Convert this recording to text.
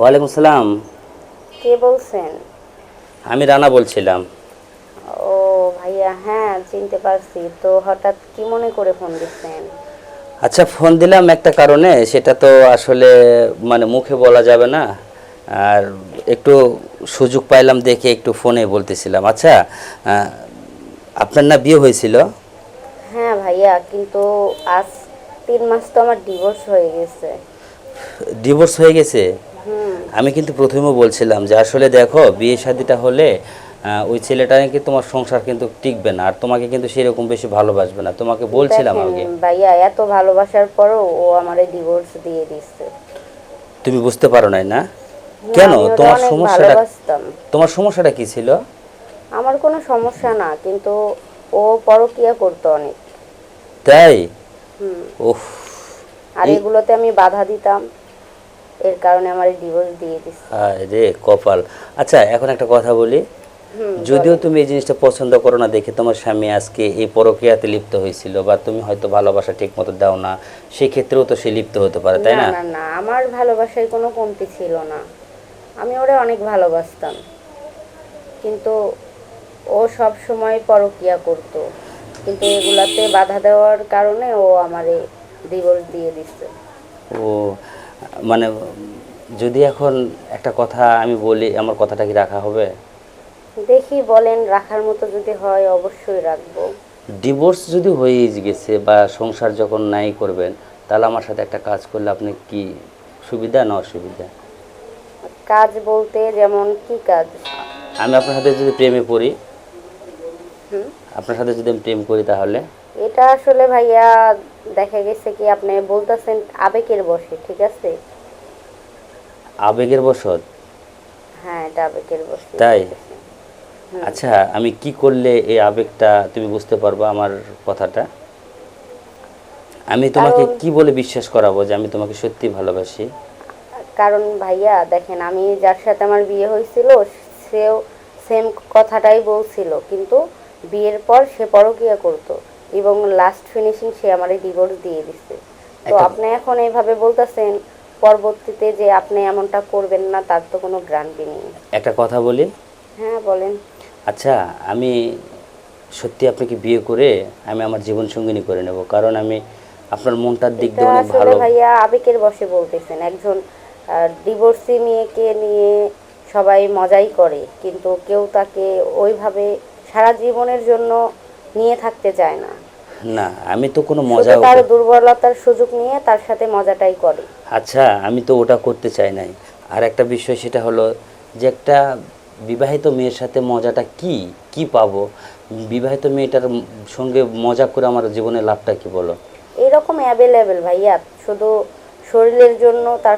ওয়ালাইকুম সালাম। কে বলছেন? আমি রানা বলছিলাম। ও ভাইয়া হ্যাঁ চিনতে পারছি। তো হঠাৎ কি মনে করে ফোন দিচ্ছেন? আচ্ছা ফোন দিলাম একটা কারণে। সেটা তো আসলে মানে মুখে বলা যাবে না। আর একটু সুযোগ পাইলাম দেখে একটু ফোনে বলতেছিলাম। আচ্ছা আপনার না বিয়ে হয়েছিল? হ্যাঁ ভাইয়া কিন্তু আজ তিন মাস তো আমার ডিভোর্স হয়ে গেছে। ডিভোর্স হয়ে গেছে? আমি কিন্তু প্রথমেও বলছিলাম যে আসলে দেখো বিয়ে শাদিটা হলে ওই ছেলেটা নাকি তোমার সংসার কিন্তু টিকবে না আর তোমাকে কিন্তু সেরকম বেশি ভালোবাসবে না। তোমাকে বলছিলাম আগে। ভাইয়া এত ভালোবাসার পরও ও আমারে ডিভোর্স দিয়ে দিচ্ছে তুমি বুঝতে পারো নাই না? না, কেন? তোমার সমস্যাটা তোমার সমস্যাটা কি ছিল? আমার কোনো সমস্যা না কিন্তু ও পরকিয়া করতো অনেক। তাই? হুম। উফ। আর এগুলোতে আমি বাধা দিতাম। এর কারণে আমার ডিভোর্স দিয়ে দিচ্ছে। আয় রে কপাল। আচ্ছা এখন একটা কথা বলি। যদিও তুমি এই জিনিসটা পছন্দ করো না দেখে তোমার স্বামী আজকে এই পরকীয়াতে লিপ্ত হয়েছিল বা তুমি হয়তো ভালোবাসা ঠিক মতো দাও না সেই ক্ষেত্রেও তো সে লিপ্ত হতে পারে তাই না না? না না আমার ভালোবাসায় কোনো কমতি ছিল না। আমি ওরে অনেক ভালোবাসতাম। কিন্তু ও সব সময় পরকিয়া করত। কিন্তু এগুলাতে বাধা দেওয়ার কারণে ও আমারে ডিভোর্স দিয়ে দিচ্ছে। ও মানে যদি এখন একটা কথা আমি বলি আমার কথাটা কি রাখা হবে? দেখি বলেন রাখার মতো যদি হয় অবশ্যই রাখব। ডিভোর্স যদি হয়ে গেছে বা সংসার যখন নাই করবেন তাহলে আমার সাথে একটা কাজ করলে আপনি কি সুবিধা না অসুবিধা? কাজ বলতে যেমন কি কাজ? আমি আপনার সাথে যদি প্রেমে পড়ি আপনার সাথে যদি আমি প্রেম করি তাহলে? এটা আসলে ভাইয়া দেখা গেছে কি আপনি বলতেছেন আবেগের বসে ঠিক আছে? আবেগের বশত হ্যাঁ এটা আবেগের বসে। তাই? আচ্ছা আমি কি করলে এই আবেগটা তুমি বুঝতে পারবে আমার কথাটা? আমি তোমাকে কি বলে বিশ্বাস করাবো যে আমি তোমাকে সত্যি ভালোবাসি? কারণ ভাইয়া দেখেন আমি যার সাথে আমার বিয়ে হয়েছিল সেও সেম কথাটাই বলছিল কিন্তু বিয়ের পর সে পরকিয়া করতো। এবং লাস্ট ফিনিশিং সে আমার ডিভোর্স দিয়ে দিচ্ছে তো আপনি এখন এইভাবে বলতেছেন পরবর্তীতে যে আপনি এমনটা করবেন না তার তো কোনো গ্যারান্টি নেই। একটা কথা বলি? হ্যাঁ বলেন। আচ্ছা আমি সত্যি আপনাকে বিয়ে করে আমি আমার জীবন সঙ্গিনী করে নেব কারণ আমি আপনার মনটার দিক দিয়ে অনেক ভালো। ভাইয়া আবেগের বসে বলতেছেন। একজন ডিভোর্সি মেয়েকে নিয়ে সবাই মজাই করে কিন্তু কেউ তাকে ওইভাবে সারা জীবনের জন্য নিয়ে থাকতে চায় না। না আমি তো কোনো মজা তার দুর্বলতার সুযোগ নিয়ে তার সাথে মজাটাই করে। আচ্ছা আমি তো ওটা করতে চাই নাই। আর একটা বিষয় সেটা হলো যে একটা বিবাহিত মেয়ের সাথে মজাটা কি? কি পাবো? বিবাহিত মেয়েটার সঙ্গে মজা করে আমার জীবনে লাভটা কি বলো? এইরকম অ্যাভেলেবেল ভাইয়া শুধু শরীরের জন্য তার